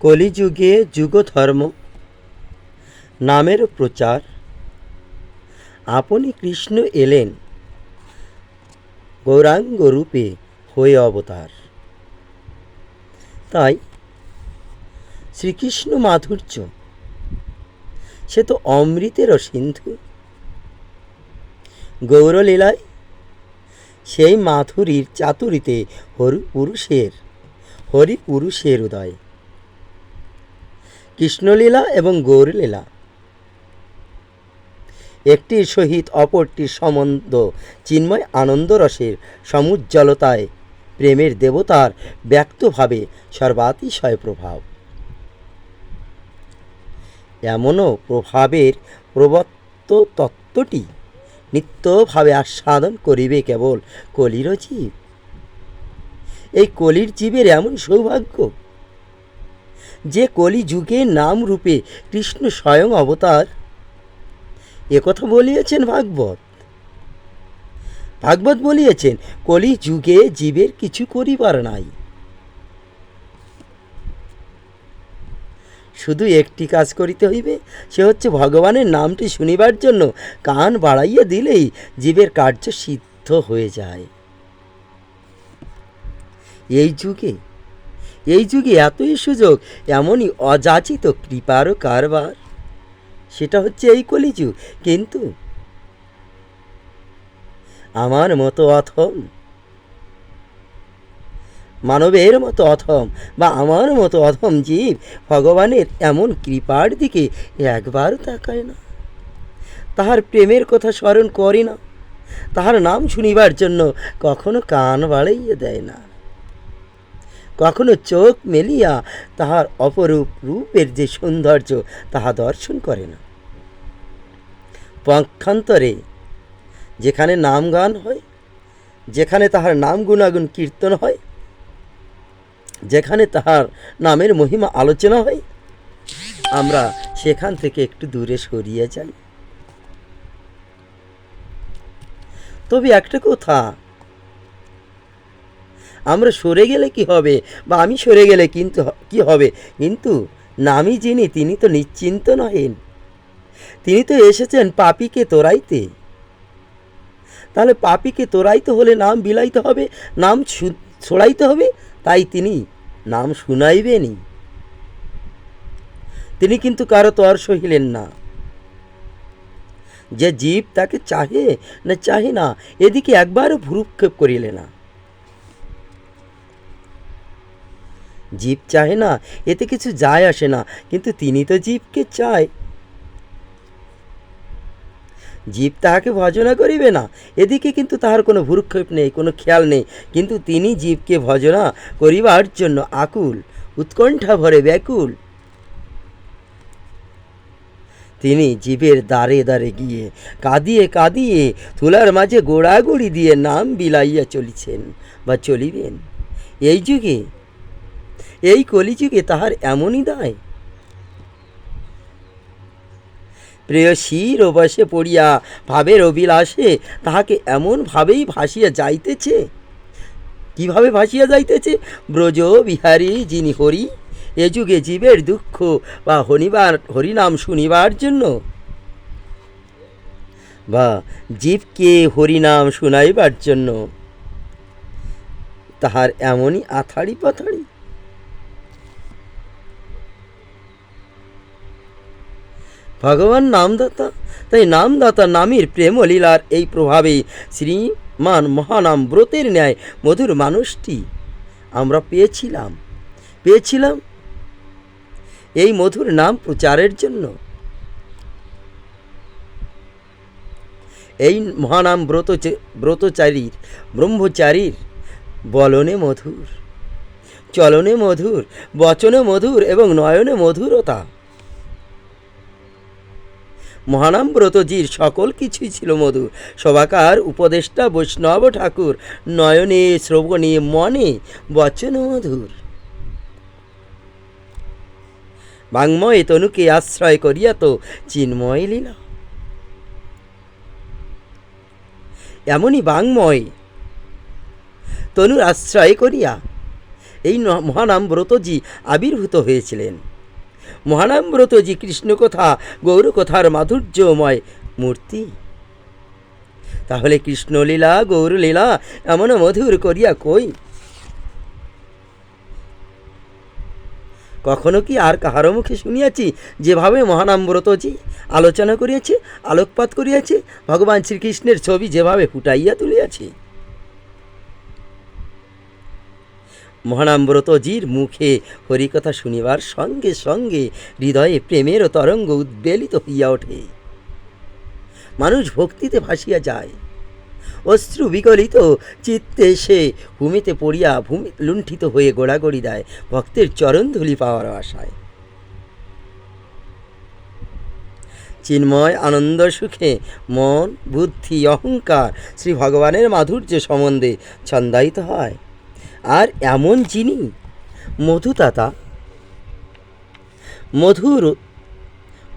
কলিযুগে যুগধর্ম নামের প্রচার। আপনি কৃষ্ণ এলেন গৌরাঙ্গ রূপে হয়ে অবতার। তাই শ্রীকৃষ্ণ মাধুর্য, সে তো অমৃতেরও সিন্ধু। গৌরলীলায় সেই মাধুরীর চাতুরিতে হরি পুরুষের হরি পুরুষের উদয়। কৃষ্ণলীলা এবং গৌরলীলা। একটির সহিত অপরটির সম্বন্ধ চিন্ময় আনন্দরসের সমুজ্জ্বলতায় প্রেমের দেবতার ব্যক্তভাবে সর্বাতিশয় প্রভাব। এমনও প্রভাবের প্রবত্ত তত্ত্বটি নিত্যভাবে আস্বাদন করিবে কেবল কলির জীব এই কলির জীবের এমন সৌভাগ্য যে কলি যুগে নাম রূপে কৃষ্ণ স্বয়ং অবতার। একথা বলিয়েছেন ভাগবত। ভাগবত বলিয়েছেন কলি যুগে জীবের কিছু করিবার নাই। শুধু একটি কাজ করিতে হইবে, সে হচ্ছে ভগবানের নামটি শুনিবার জন্য কান বাড়াইয়া দিলেই জীবের কার্য সিদ্ধ হয়ে যায়। এই যুগে এই যুগে এতই সুযোগ, এমনই অযাচিত কৃপারও কারবার। সেটা হচ্ছে এই কলিযুগ, কিন্তু আমার মতো অথম, মানবের মতো অথম বা আমার মতো অথম জীব ভগবানের এমন কৃপার দিকে একবার তাকায় না। তাহার প্রেমের কথা স্মরণ করে না। তাহার নাম শুনিবার জন্য কখনো কান বাড়াইয়ে দেয় না। কখনো চোখ মেলিয়া তাহার অপরূপ রূপের যে সৌন্দর্য তাহা দর্শন করে না। পক্ষান্তরে যেখানে নাম গান হয়, যেখানে তাহার নাম গুণাগুণ কীর্তন হয়, যেখানে তাহার নামের মহিমা আলোচনা হয়, আমরা সেখান থেকে একটু দূরে সরিয়ে যাই। তবে একটা কথা আমরা সরে গেলে কি হবে? বা আমি সরে গেলে কিন্তু কি হবে? কিন্তু নামই যিনি, তিনি তো নিশ্চিন্ত নহেন। তিনি তো এসেছেন পাপিকে তোরাইতে। তাহলে পাপিকে তোরাইতে হলে নাম বিলাইতে হবে, নাম ছড়াইতে হবে, তাই তিনি নাম শুনাইবেনই। তিনি কিন্তু কারও তর সহিলেন না। যে জীব তাকে চাহে, না চাহে না, এদিকে একবারও ভ্রুক্ষেপ করিলে না। জীব চাহে না, এতে কিছু যায় আসে না, কিন্তু তিনি তো জীবকে চায়। জীব তাহাকে ভজনা করিবে না, এদিকে কিন্তু তাহার কোনো ভূক্ষেপ নেই, কোনো খেয়াল নেই, কিন্তু তিনি জীবকে ভজনা করিবার জন্য আকুল, উৎকণ্ঠা ভরে ব্যাকুল। তিনি জীবের দ্বারে দ্বারে গিয়ে, কাঁদিয়ে কাঁদিয়ে তুলার মাঝে গোড়াগুড়ি দিয়ে নাম বিলাইয়া চলিছেন বা চলিবেন। এই যুগে এই কলিযুগে তাহার এমনই দায়। প্রেয়সীর বসে পড়িয়া ভাবের অভিলাষে তাহাকে এমনভাবেই ভাসিয়া যাইতেছে। কীভাবে ভাসিয়া যাইতেছে? ব্রজ বিহারী যিনি হরি, এ যুগে জীবের দুঃখ বা হনিবার, হরিনাম শুনিবার জন্য। বা জীবকে হরিনাম শুনাইবার জন্য। তাহার এমনই আথাড়ি পাথাড়ি ভগবান নামদাতা। তাই নামদাতা নামের প্রেম লীলার এই প্রভাবে শ্রীমান মহানাম ব্রতের ন্যায় মধুর মানুষটি আমরা পেয়েছিলাম। পেয়েছিলাম এই মধুর নাম প্রচারের জন্য। এই মহানাম ব্রত ব্রতচারীর, ব্রহ্মচারীর বলনে মধুর, চলনে মধুর, বচনে মধুর এবং নয়নে মধুরতা। মহানাম ব্রতজির সকল কিছুই ছিল মধুর। সবাকার উপদেষ্টা বৈষ্ণব ঠাকুর, নয়নে, শ্রবণে, মনে, বচন মধুর। বাংময় তনুকে আশ্রয় করিয়া তো চিন্ময় লীলা। এমনই বাংময় তনুর আশ্রয় করিয়া এই মহানাম ব্রতজি আবির্ভূত হয়েছিলেন। মহানাম ব্রতজি কৃষ্ণকথা, গৌরকথার মাধুর্যময় মূর্তি। তাহলে কৃষ্ণলীলা, গৌরলীলা এমন মধুর করিয়া কই? কখনো কি আর কাহারও মুখে শুনিয়াছি, যেভাবে মহানাম্রতজি আলোচনা করিয়াছে, আলোকপাত করিয়াছে, ভগবান শ্রীকৃষ্ণের ছবি যেভাবে ফুটাইয়া তুলিয়াছে? মহানাম্রতজির মুখে হরিকথা শুনিবার সঙ্গে সঙ্গে হৃদয়ে প্রেমের তরঙ্গ উদ্বেলিত হইয়া ওঠে। মানুষ ভক্তিতে ভাসিয়া যায়। অশ্রু বিগলিত চিত্তে সে ভূমিতে পড়িয়া ভূমি লুণ্ঠিত হয়ে গোড়াগড়ি দেয় ভক্তের চরণধুলি পাওয়ার আশায়। চিন্ময় আনন্দ সুখে মন, বুদ্ধি, অহংকার শ্রী ভগবানের মাধুর্য সম্বন্ধে ছন্দায়িত হয়। আর এমন যিনি মধুতাতা মধুর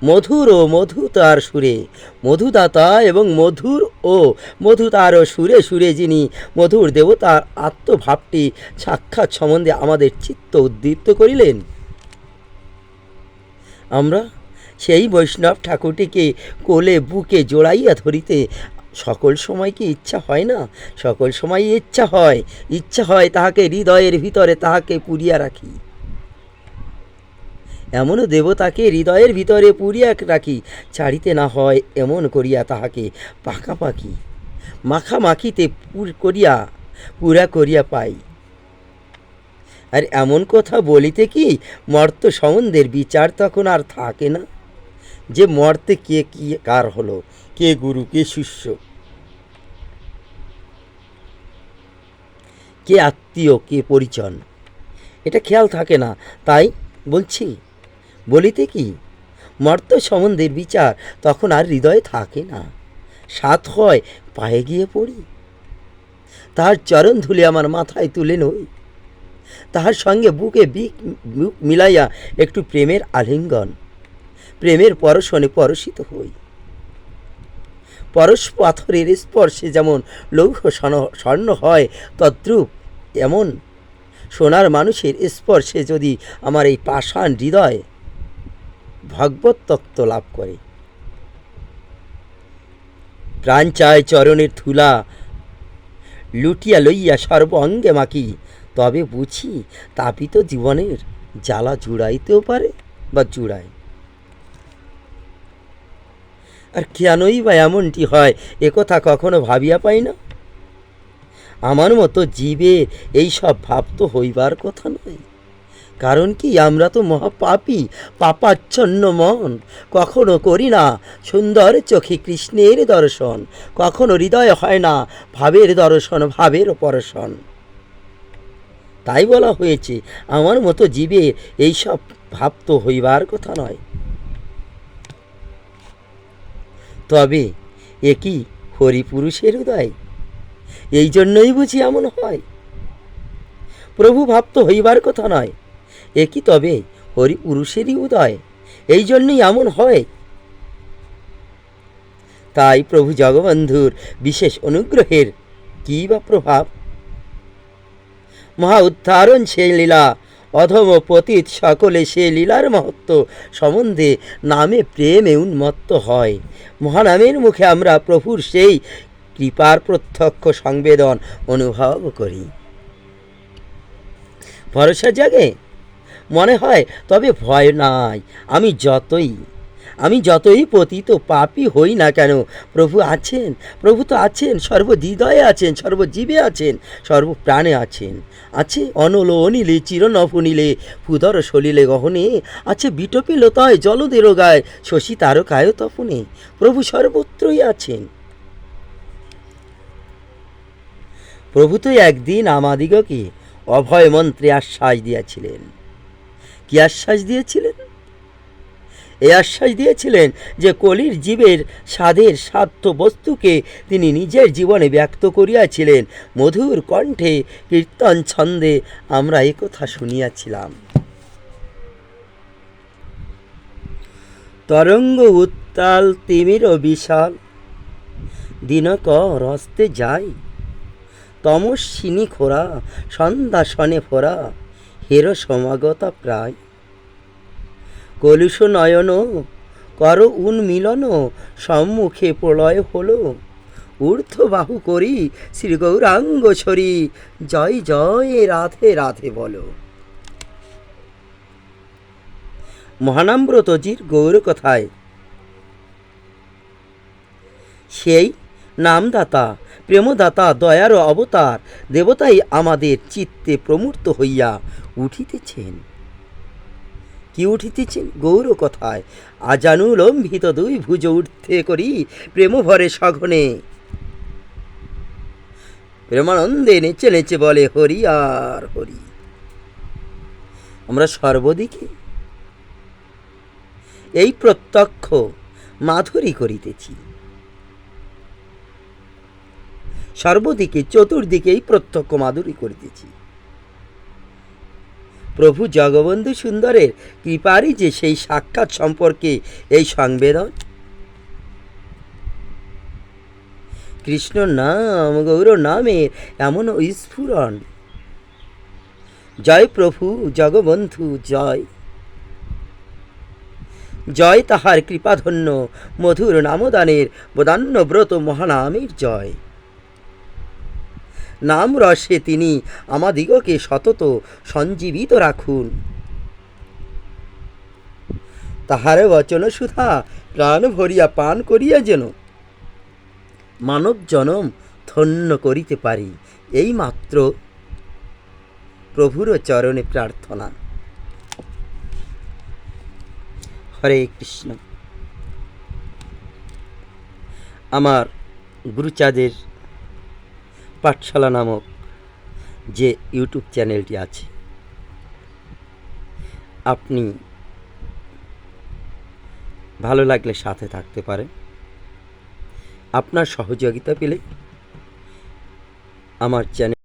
মধুর ও মধু তার সুরে, মধুদাতা এবং মধুর ও মধুতার সুরে সুরে যিনি মধুর দেবতার আত্মভাবটি সাক্ষাৎ সম্বন্ধে আমাদের চিত্ত উদ্দীপ্ত করিলেন। আমরা সেই বৈষ্ণব ঠাকুরটিকে কোলে বুকে জোড়াইয়া ধরিতে সকল সময় কি ইচ্ছা হয় না? সকল সময় ইচ্ছা হয় ইচ্ছা হয় তাহাকে হৃদয়ের ভিতরে তাহাকে পুরিয়া রাখি। এমনও দেবতাকে হৃদয়ের ভিতরে পুরিয়া রাখি, ছাড়িতে না হয় এমন করিয়া তাহাকে পাকাপাকি, মাখামাখিতে পুর করিয়া, পুরা করিয়া পাই। আর এমন কথা বলিতে কি মর্ত সম্বন্ধের বিচার তখন আর থাকে না? যে মর্তে কে কি কার হলো, কে গুরু, কে শিষ্য? কে আত্মীয়, কে পরিচন এটা খেয়াল থাকে না। তাই বলছি, বলিতে কি? মর্ত সম্বন্ধের বিচার তখন আর হৃদয়ে থাকে না। সাত হয়, পায়ে গিয়ে পড়ি। তাহার চরণ ধুলে আমার মাথায় তুলে নই। তাহার সঙ্গে বুকে বিক বুক মিলাইয়া একটু প্রেমের আলিঙ্গন। প্রেমের পরশনে পরশিত হই। পরশ পাথরের স্পর্শে যেমন লৌহ স্বর্ণ- হয়, তদ্রূপ এমন সোনার মানুষের স্পর্শে যদি আমার এই পাষাণ হৃদয় ভগবত তত্ত্ব লাভ করে। প্রাণ চায় চরণের ধুলা, লুটিয়া লইয়া সর্ব অঙ্গে মাকি তবে বুঝি তাপিত জীবনের জ্বালা জুড়াইতেও পারে বা জুড়ায়। আর কেনই বা এমনটি হয়? একথা কখনো ভাবিয়া পাই না। আমার মতো জীবে এই সব ভাব তো হইবার কথা নয়। কারণ কি, আমরা তো মহাপাপী, পাপাচ্ছন্ন মন। কখনো করি না সুন্দর চোখে কৃষ্ণের দর্শন। কখনো হৃদয় হয় না ভাবের দর্শন, ভাবের পরশন তাই বলা হয়েছে, আমার মতো জীবের এইসব ভাব তো হইবার কথা নয়। তবে এ কি হরিপুরুষের হৃদয় এই জন্যই বুঝি এমন হয়। প্রভু ভাব তো হইবার কথা নয়, এ কি তবে হরিপুরুষেরই উদয়? এই জন্যই এমন হয়। তাই প্রভু জগবন্ধুর বিশেষ অনুগ্রহের কী বা প্রভাব? মহা উদ্ধারণ সে লীলা অধম পতীত সকলে সে লীলার মহত্ব সম্বন্ধে নামে প্রেমে উন্মত্ত হয়। মহানামের মুখে আমরা প্রভুর সেই কৃপার প্রত্যক্ষ সংবেদন অনুভব করি। ভরসা জাগে? মনে হয় তবে ভয় নাই, আমি যতই আমি যতই পতিত পাপী হই না কেন, প্রভু আছেন, প্রভু তো আছেন, সর্বহৃদয়ে আছেন, সর্বজীবে আছেন, সর্বপ্রাণে আছেন। আছে অনল অনিলে চিরনভনীলে ফুদর সলিলে গহনে, আছে বিটপি লতায় জলদের গায় শশী তারকায় তপনে, প্রভু সর্বত্রই আছেন। প্রভু তো একদিন আমাদিগকে অভয় মন্ত্রে আশ্বাস দিয়েছিলেন। কি আশ্বাস দিয়েছিলেন? এই আশ্বাস দিয়েছিলেন যে কলির জীবের স্বাদের সাধ্য বস্তুকে তিনি নিজের জীবনে ব্যক্ত করিয়াছিলেন। মধুর কণ্ঠে কীর্তন ছন্দে আমরা একথা শুনিয়াছিলাম। তরঙ্গ উত্তাল তিমির বিশাল, দিনক হস্তে যাই, তমস্বিনী খোরা সন্ধ্যা শনে ফোরা, হের সমাগতা প্রায়। কলুষ নয়ন, কর উন্মিলন সম্মুখে প্রলয় হলো। ঊর্ধ্ব বাহু করি শ্রী গৌরাঙ্গ ছড়ি, জয় জয় রাধে রাধে বলো। মহানাম্রতজির গৌর কথায়। সেই নামদাতা, প্রেমদাতা, দয়ার অবতার, দেবতাই আমাদের চিত্তে প্রমূর্ত হইয়া উঠিতেছেন। কি উঠিতেছেন? গৌর কথায়। আজানুলম্বিত দুই ভুজ উঠতে করি, প্রেম ভরে সঘনে। প্রেমানন্দে নেচে নেচে বলে, হরি আর হরি। আমরা সর্বদিকে এই প্রত্যক্ষ মাধুরী করিতেছি। সর্বদিকে, চতুর্দিকে এই প্রত্যক্ষ মাধুরী করিতেছি। প্রভু জগবন্ধু সুন্দরের কৃপারই যে সেই সাক্ষাৎ সম্পর্কে এই সংবেদন। কৃষ্ণ নাম, গৌর নামের এমন স্ফুরণ। জয় প্রভু জগবন্ধু, জয়। জয় তাহার কৃপাধন্য, মধুর নামদানের বদান্য ব্রত মহানামের জয়। নাম রসে তিনি। আমাদিগকে সতত সঞ্জীবিত রাখুন। তাহার বচন সুধা প্রাণ ভরিয়া পান করিয়া যেন মানব জনম ধন্য করিতে পারি। এই মাত্র প্রভুর চরণে প্রার্থনা। হরে কৃষ্ণ। আমার গুরুচাঁদের পাঠশালা নামক যে ইউটিউব চ্যানেলটি আছে, আপনি ভালো লাগলে সাথে থাকতে পারেন। আপনার সহযোগিতা পেলে আমার চ্যানেল